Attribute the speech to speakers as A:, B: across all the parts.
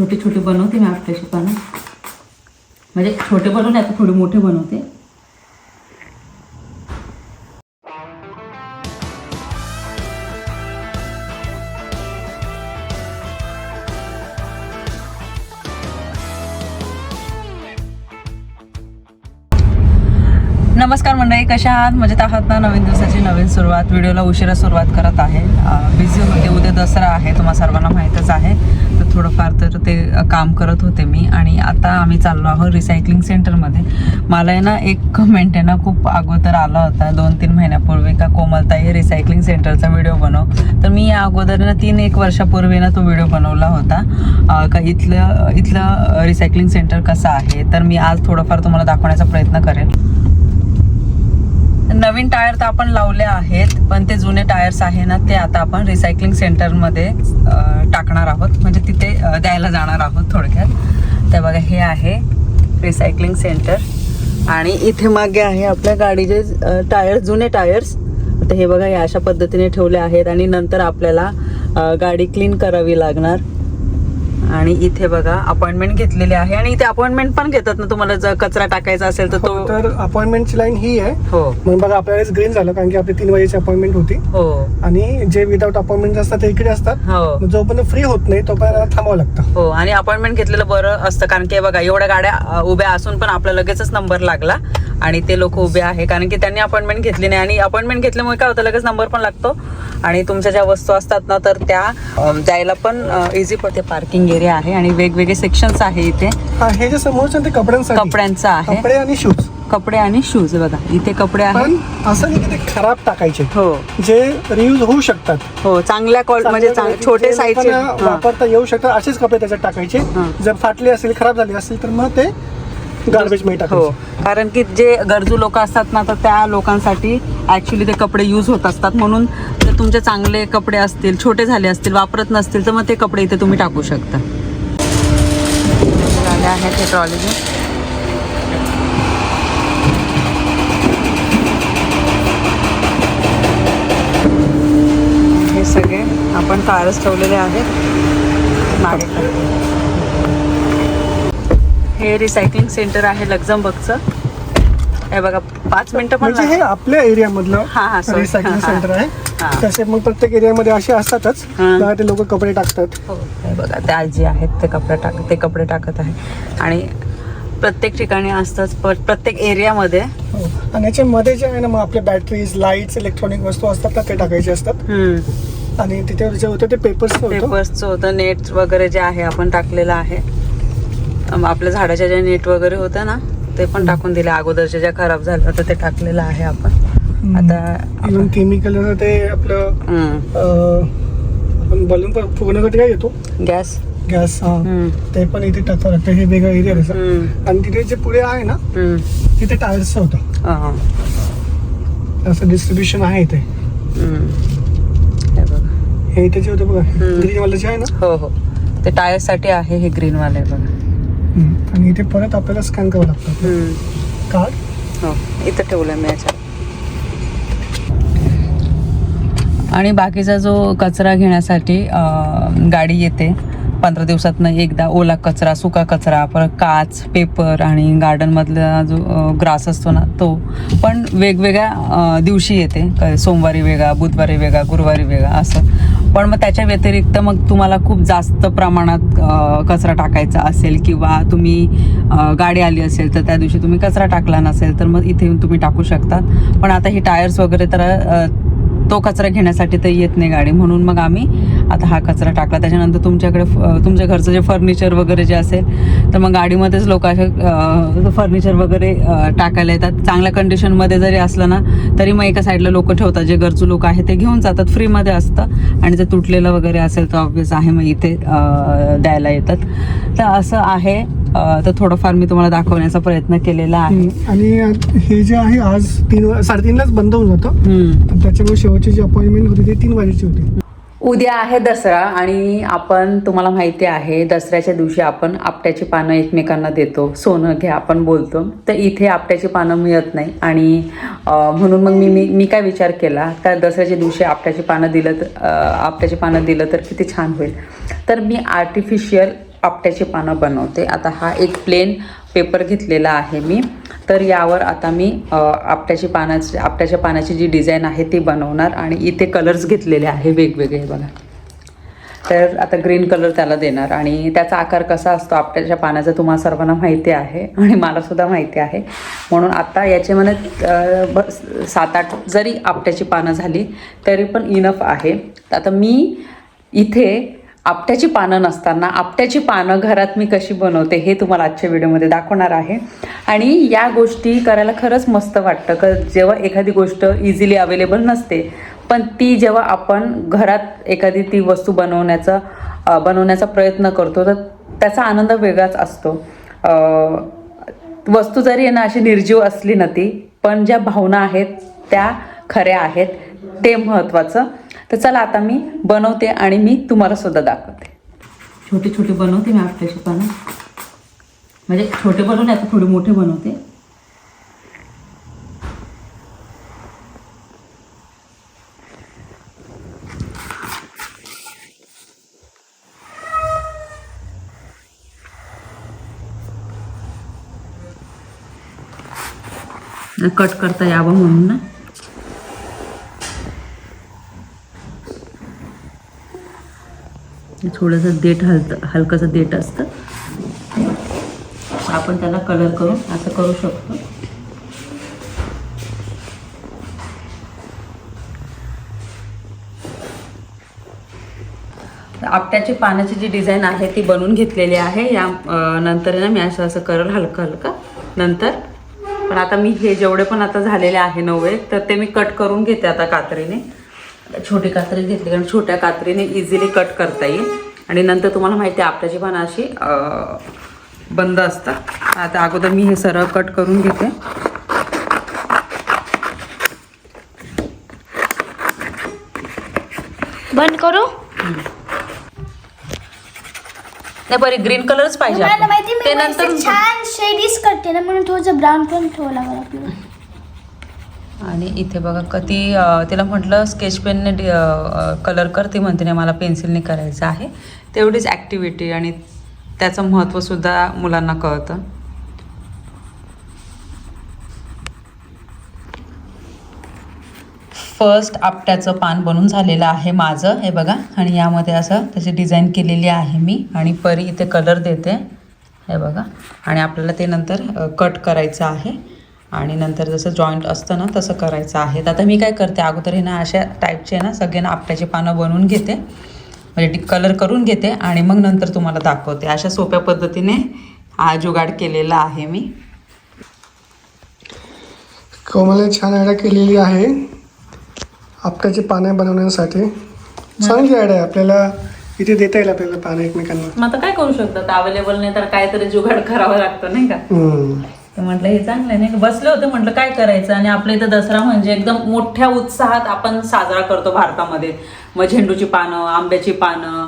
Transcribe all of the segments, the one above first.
A: छोटे छोटे बनवते मी आपल्या पानं म्हणजे छोटे बनवले आता थोडे मोठे बनवते. नमस्कार मंडळी कशा आहात? मजेत आहात ना? नवीन दिवसाची नवीन सुरुवात. व्हिडिओला उशिरा सुरुवात करत आहे. बिझी होते उद्या दसरा आहे तुम्हाला सर्वांना माहीतच आहे. थोडंफार तर ते काम करत होते मी आणि आता आम्ही चाललो आहोत रिसायकलिंग सेंटरमध्ये मला आहे ना एक कमेंट आहे ना खूप अगोदर आला होता दोन तीन महिन्यापूर्वी का कोमलताई रिसायकलिंग सेंटरचा व्हिडिओ बनव. तर मी या अगोदर ना तीन एक वर्षापूर्वी ना तो व्हिडिओ बनवला होता. का इथलं इथलं रिसायकलिंग सेंटर कसं आहे? तर मी आज थोडंफार तुम्हाला दाखवण्याचा प्रयत्न करेन. नवीन टायर तर आपण लावले आहेत पण ते जुने टायर्स आहे ना ते आता आपण रिसायकलिंग सेंटरमध्ये टाकणार आहोत. म्हणजे तिथे द्यायला जाणार आहोत थोडक्यात. तर बघा हे आहे रिसायकलिंग सेंटर आणि इथे मागे आहे आपल्या गाडीचे टायर जुने टायर्स. तर हे बघा हे अशा पद्धतीने ठेवले आहेत. आणि नंतर आपल्याला गाडी क्लीन करावी लागणार. आणि इथे बघा अपॉइंटमेंट घेतलेली आहे. आणि इथे अपॉइंटमेंट पण घेतात ना तुम्हाला जर कचरा टाकायचा असेल तर
B: हो,
A: तो
B: तर अपॉइंटमेंटची लाईन ही आहे.
A: हो.
B: मग बघा आपल्याला ग्रीन झालं कारण की आपली तीन वाजेची अपॉइंटमेंट होती.
A: हो.
B: आणि जे विदाऊट अपॉइंटमेंट असतात ते इकडे असतात.
A: हो.
B: जोपर्यंत फ्री होत नाही तोपर्यंत थांबावं लागतं.
A: हो आणि अपॉइंटमेंट घेतलेलं बरं असतं कारण की बघा एवढ्या गाड्या अ, उभ्या असून पण आपला लगेचच नंबर लागला. आणि ते लोक उभे आहे. कारण की त्यांनी अपॉइंटमेंट घेतली नाही. आणि अपॉइंटमेंट घेतल्यामुळे काय होतं? लगेच नंबर पण लागतो. आणि तुमच्या ज्या वस्तू असतात ना तर त्या अ, जायला पण इझी पडते. पार्किंग एरिया आहे आणि वेगवेगळे सेक्शन्स आहे इथे.
B: हा जे समोरचं आहे ते कपड्यांसाठी.
A: कपड्यांचं आहे.
B: कपडे आणि शूज
A: कपडे आणि शूज बघा. इथे कपडे आहेत.
B: असं नाही की ते खराब टाकायचे.
A: हो.
B: जे रियूज होऊ शकतात.
A: हो चांगल्या क्वाल म्हणजे छोटे साईजचे
B: वापरता येऊ शकतात असेच कपडे त्याच्यात टाकायचे. जर फाटले असेल खराब झाले असेल तर मग ते गार्बेजमध्ये
A: हो.
B: टाकायचे.
A: कारण की जे गरजू लोक असतात ना तर त्या लोकांसाठी ऍक्च्युली ते कपडे यूज होत असतात. म्हणून जर तुमचे चांगले कपडे असतील छोटे झाले असतील वापरत नसतील तर मग ते कपडे इथे तुम्ही टाकू शकता. आहेत ते ट्रॉलीचे हे सगळे आपण कारच ठेवलेले आहेत. मागे. हे रिसायकलिंग सेंटर आहे लक्झमबर्गचं हे बघा पाच मिनिटं पण
B: म्हणजे हे. आपल्या एरियामधलं
A: हा, हा, sorry.
B: रिसायकलिंग
A: हा, हा.
B: सेंटर
A: हा.
B: आहे तसे मग प्रत्येक एरियामध्ये असे असतातच
A: हा.
B: तेव्हा ते लोक कपडे टाकतात
A: हो, हे बघा त्या आजी आहेत ते कपडे टाक ते कपडे टाकत आहे आणि प्रत्येक ठिकाणी असतंच प- प्रत्येक एरियामध्ये
B: हो. आणि याच्यामध्ये जे आहे ना मग आपले बॅटरीज लाईट्स इलेक्ट्रॉनिक वस्तू असतात ना ते टाकायचे असतात आणि तिथे जे होतं ते पेपर्स होतं
A: पेपर्सचं होतं नेट वगैरे जे आहे आपण टाकलेलं आहे आपल्या झाडाच्या जे नेट वगैरे होतं ना ते पण टाकून दिले. अगोदरचे ज्या खराब झालं होतं ते टाकलेलं आहे आपण. आता
B: इव्हन केमिकल ते आपलं बलून पण फुगण्यासाठी काय येतो
A: गॅस.
B: गॅस हा. ते पण इथे टाकावं लागतं. हे वेगळा एरिया आणि तिथे जे पुढे आहे ना तिथे टायर्स होतं.
A: हा,
B: असं डिस्ट्रीब्युशन आहे इथे.
A: हे बघा.
B: हे इथे जे होतं बघा
A: हम्म.
B: ग्रीन वाले जे आहे ना
A: हो हो. ते टायरसाठी आहे हे ग्रीन वाले बघा.
B: आणि इथे परत आपल्याला स्कॅन करावं लागतं. कार्ड
A: हो. इथं ठेवलं मी याच्यात. आणि बाकीचा जो कचरा घेण्यासाठी गाडी येते पंधरा दिवसातनं एकदा ओला कचरा सुका कचरा परत काच पेपर आणि गार्डनमधला जो ग्रास असतो ना तो पण वेगवेगळ्या दिवशी येते. सोमवारी वेगळा बुधवारी वेगळा गुरुवारी वेगळा असं. पण मग त्याच्या व्यतिरिक्त मग तुम्हाला खूप जास्त प्रमाणात कचरा टाकायचा असेल किंवा तुम्ही गाडी आली असेल तर त्या दिवशी तुम्ही कचरा टाकला नसेल तर मग इथे येऊन तुम्ही टाकू शकता पण आता हे टायर्स वगैरे तर तो कचरा घेण्यासाठी तर येत नाही गाडी. म्हणून मग आम्ही आता हा कचरा टाकला. त्याच्यानंतर तुमच्याकडे तुमच्या घरचं जे फर्निचर वगैरे जे असेल तर मग गाडीमध्येच लोक असे फर्निचर वगैरे टाकायला येतात. चांगल्या कंडिशनमध्ये जरी असलं ना तरी मग एका साईडला लोक ठेवतात. जे गरजू लोक आहेत ते घेऊन जातात. फ्रीमध्ये असतं. आणि जर तुटलेलं वगैरे असेल तर ऑब्विस आहे. मग इथे द्यायला येतात. तर असं आहे. तर थोडंफार मी तुम्हाला दाखवण्याचा प्रयत्न केलेला आहे.
B: आणि हे जे आहे आज तीन साडेतीनलाच बंद होऊन जातं. त्याच्यामुळे शेवटची जी अपॉइंटमेंट होती ती तीन वाजेची होती.
A: उद्या आहे दसरा आणि आपण तुम्हाला माहिती आहे दसऱ्याच्या दिवशी आपण आपट्याची पानं एकमेकांना देतो. सोनं घ्या आपण बोलतो. तर इथे आपट्याची पानं मिळत नाही आणि म्हणून मग मी मी मी काय विचार केला का दसऱ्याच्या दिवशी आपट्याची पानं दिलं तर आपट्याची पानं दिलं तर किती छान होईल. तर मी आर्टिफिशियल आपट्याची पानं बनवते. आता हा एक प्लेन पेपर घेतलेला आहे मी. तर यावर आता मी आपट्याची पानाची आपट्याच्या पानाची जी डिझाईन आहे ती बनवणार आणि इथे कलर्स घेतलेले आहे वेगवेगळे बघा. तर आता ग्रीन कलर त्याला देणार आणि त्याचा आकार कसा असतो आपट्याच्या पानाचा तुम्हाला सर्वांना माहिती आहे आणि मला सुद्धा माहिती आहे. म्हणून आता याचे मला बस सात आठ जरी आपट्याची पानं झाली तरी पण इनफ आहे. आता मी इथे आपट्याची पानं नसताना आपट्याची पानं घरात मी कशी बनवते हे तुम्हाला आजच्या व्हिडिओमध्ये दाखवणार आहे. आणि या गोष्टी करायला खरंच मस्त वाटतं क जेव्हा एखादी गोष्ट इझिली अवेलेबल नसते पण ती जेव्हा आपण घरात एखादी ती वस्तू बनवण्याचा बनवण्याचा प्रयत्न करतो तर त्याचा आनंद वेगळाच असतो. वस्तू जरी आहे ना अशी निर्जीव असली ना ती पण ज्या भावना आहेत त्या खऱ्या आहेत ते महत्त्वाचं. तर चला आता मी बनवते आणि मी तुम्हाला सुद्धा दाखवते. छोटे छोटे बनवते मी आपल्या पानं म्हणजे छोटे बनवले आता थोडे मोठे बनवते. कट करता यावं म्हणून ना. थोडंसं देठ हलतं हलकंसं देठ असतं. आपण त्याला कलर करून असं करू शकतो. आपट्याची पानाची जी डिझाईन आहे ती बनवून घेतलेली आहे. या नंतर ना मी असं असं करल हलकं हलकं. नंतर पण आता मी हे जेवढे पण आता झालेले आहे नववे तर ते मी कट करून घेते आता कात्रीने. छोटी कात्री घेतली कारण छोट्या कात्रीने इझिली कट करता येईल. आणि नंतर तुम्हाला माहिती आहे आपल्याची पानं अशी बंद असतात. आता अगोदर मी हे सरळ कट करून घेते.
C: बंद करू?
A: नाही बरी ग्रीन कलरच पाहिजे
C: मला
A: ते
C: नंतर छान शेडीज करते ना म्हणून थोडंसं ब्राऊन पण लागेल आपल्याला.
A: आणि इथे बघा कधी तिला म्हटलं स्केच पेनने कलर कर ती म्हणते नाही मला पेन्सिलने करायचं आहे. तेवढीच ॲक्टिव्हिटी आणि त्याचं महत्त्वसुद्धा मुलांना कळतं. फर्स्ट आपट्याचं पान बनून झालेलं आहे माझं हे बघा. आणि यामध्ये असं त्याची डिझाईन केलेली आहे मी. आणि परी इथे कलर देते हे बघा. आणि आपल्याला ते नंतर कट करायचं आहे. आणि नंतर जसं जॉईंट असतं ना तसं करायचं आहे. तर आता मी काय करते अगोदर हे ना अशा टाईपचे ना सगळे ना आपट्याची पानं बनवून घेते. म्हणजे कलर करून घेते आणि मग नंतर तुम्हाला दाखवते. अशा सोप्या पद्धतीने हा जुगाड केलेला आहे मी.
B: कोमलने छान आयडिया केलेली आहे आपट्याची पानं बनवण्यासाठी. चांगली आयडिया आहे आपल्याला इथे देता येईल आपल्याला पानं एकमेकांना?
A: मग आता काय करू शकतात? अवेलेबल नाही तर काहीतरी जुगाड करावं लागतं नाही का? म्हटलं हे चांगलं नाही बसलं बसले होते म्हटलं काय करायचं? आणि आपल्या इथं दसरा म्हणजे एकदम मोठ्या उत्साहात आपण साजरा करतो भारतामध्ये. मग झेंडूची पानं आंब्याची पानं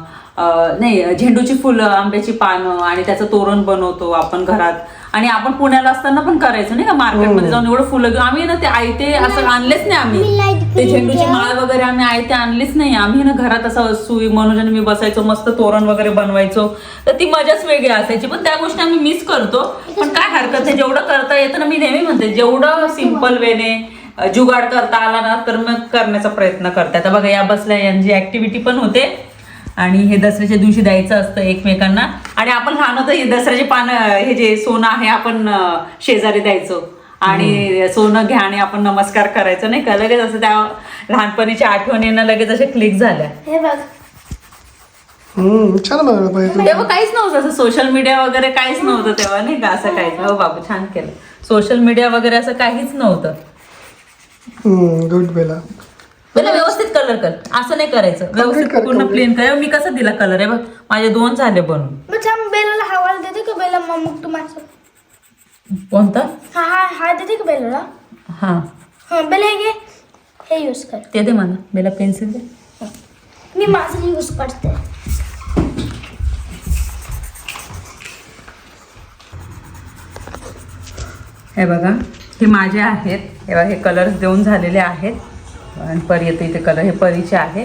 A: नाही झेंडूची फुलं आंब्याची पानं आणि त्याचं तोरण बनवतो आपण घरात. आणि आपण पुण्याला असताना पण करायचं नाही का मार्केटमध्ये जाऊन एवढं फुलं घेऊन. आम्ही ना ते आयते असं आणलेच नाही आम्ही. ते झेंडूची माळ वगैरे आम्ही आयते आणलीच नाही. आम्ही ना घरात असं सुई मनोज आणि मी बसायचो मस्त तोरण वगैरे बनवायचो. तर ती मजाच वेगळी असायची. पण त्या गोष्टी आम्ही मिस करतो. पण काय हरकत आहे जेवढं करता येतं ना मी नेहमी म्हणते जेवढं सिंपल वेने जुगाड करता आला ना तर मग करण्याचा प्रयत्न करते आता बघा या बसल्या यांची ऍक्टिव्हिटी पण होते. आणि हे दसऱ्याच्या दिवशी द्यायचं असतं एकमेकांना. आणि आपण लहान होतं हे दसऱ्याचे पानं हे जे सोनं आहे आपण शेजारी द्यायचो. आणि सोनं घ्या आणि आपण नमस्कार करायचो नाही का? लगेच असं त्या लहानपणीच्या आठवणींना लगेच अशा क्लिक झाल्या.
C: हे बघ.
B: छान
A: तेव्हा काहीच नव्हतं असं सोशल मीडिया वगैरे काहीच नव्हतं तेव्हा नाही का? असं काहीच हो बाबू छान केलं. सोशल मीडिया वगैरे असं काहीच नव्हतं.
B: गुड बेला
A: त्याला व्यवस्थित कलर कर. असं नाही करायचं. व्यवस्थित
B: कर,
A: पूर्ण
B: complete.
A: प्लेन कर. मी कसं दिला कलर आहे बघ माझे दोन झाले बनून.
C: मग थांब बेलाला हवाला देते का बेला? मग मग तू माझं
A: कोणता?
C: हा हा हा देते का बेलाला?
A: हा.
C: हा बेला हे घे. हे यूज कर.
A: ते दे मला. बेला पेन्सिल दे.
C: मी माझं यूज करते.
A: हे बघा हे माझे आहेत. हे बघा हे कलर्स देऊन झालेले आहेत. आणि परी येते इथे कलर हे परीचे आहे.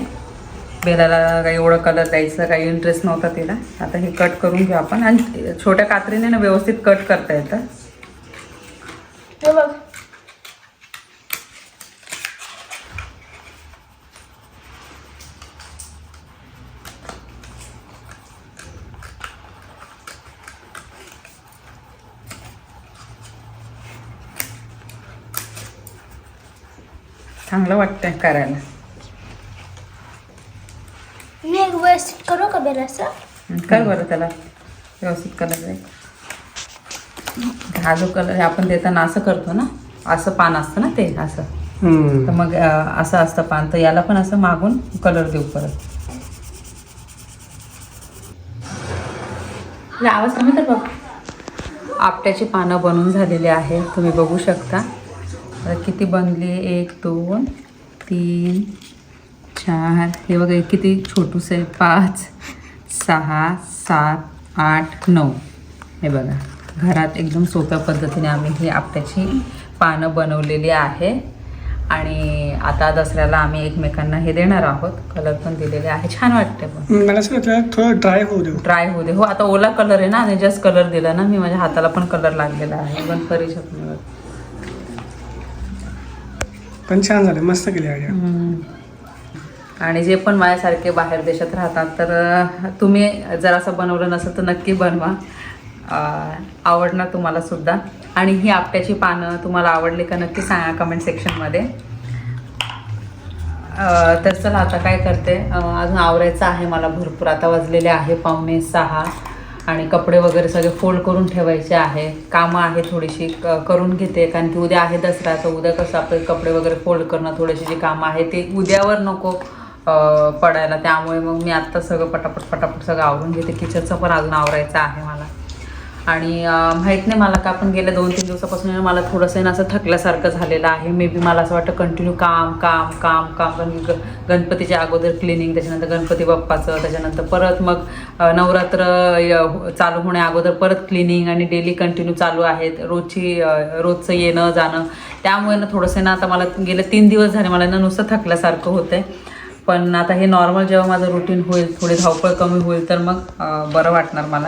A: बेलाला काही एवढं कलर द्यायचं काही इंटरेस्ट नव्हता तिला. आता हे कट करून घेऊ आपण. आणि छोट्या कात्रीने ना व्यवस्थित कट करता येतं. चांगलं वाटतंय करायला.
C: मी एक व्यवस्थित करू का बेल असं?
A: कर बरं त्याला. व्यवस्थित कलर आहे हा जो कलर आपण देताना असं करतो ना असं पान असतं ना ते असं. तर मग असं असतं पान. तर याला पण असं मागून कलर देऊ परत. आवाज कमी तर बघ. आपट्याची पानं बनवून झालेली आहे तुम्ही बघू शकता. आता किती बनली? एक दोन तीन चार. हे बघा किती छोटूस आहे पाच सहा सात आठ नऊ. हे बघा घरात एकदम सोप्या पद्धतीने आम्ही ही आपट्याची पानं बनवलेली आहे. आणि आता दसऱ्याला आम्ही एकमेकांना हे देणार आहोत. कलर पण दिलेले आहे. छान वाटते पण.
B: मला असं वाटलं थोडं ड्राय होऊ देऊ.
A: ड्राय होऊ दे. हो आता ओला कलर आहे ना. आणि जस्ट कलर दिला ना. मी माझ्या हाताला पण कलर लागलेला आहे. पण करू शकतो
B: पण छान झालं मस्त केली आयडिया
A: आणि जे पण माझ्यासारखे बाहेर देशात राहतात तर तुम्ही जर असं बनवलं नसेल तर नक्की बनवा. आवडणार तुम्हाला सुद्धा. आणि ही आपट्याची पानं तुम्हाला आवडली का नक्की सांगा कमेंट सेक्शनमध्ये तर चला आता काय करते? अजून आवरायचं आहे मला भरपूर. आता वाजलेले आहे पावणे सहा. आणि कपडे वगैरे सगळे फोल्ड करून ठेवायचे आहे. कामं आहे थोडीशी क- करून घेते. कारण की उद्या आहे दसरा तर उद्या कसं आपले कपडे वगैरे फोल्ड करणं थोडीशी जी कामं आहे ते उद्यावर नको पडायला. त्यामुळे मग मी आत्ता सगळं पटापट पटापट सगळं आवरून घेते. किचनचं पण अजून आवरायचं आहे मला. आणि माहीत नाही मला का पण गेल्या दोन तीन दिवसापासून मला थोडंसं ना असं थकल्यासारखं झालेलं आहे. मे बी मला असं वाटतं कंटिन्यू काम काम काम काम. ग गणपतीच्या अगोदर क्लिनिंग त्याच्यानंतर गणपती बाप्पाचं त्याच्यानंतर परत मग नवरात्र य- चालू होण्या अगोदर परत क्लिनिंग आणि डेली कंटिन्यू चालू आहेत. रोजची रोजचं येणं जाणं. त्यामुळे ना थोडंसं ना आता मला गेले तीन दिवस झाले मला ना नुसतं थकल्यासारखं होतं आहे पण आता हे नॉर्मल जेव्हा माझं रुटीन होईल थोडी धावपळ कमी होईल तर मग बरं वाटणार मला.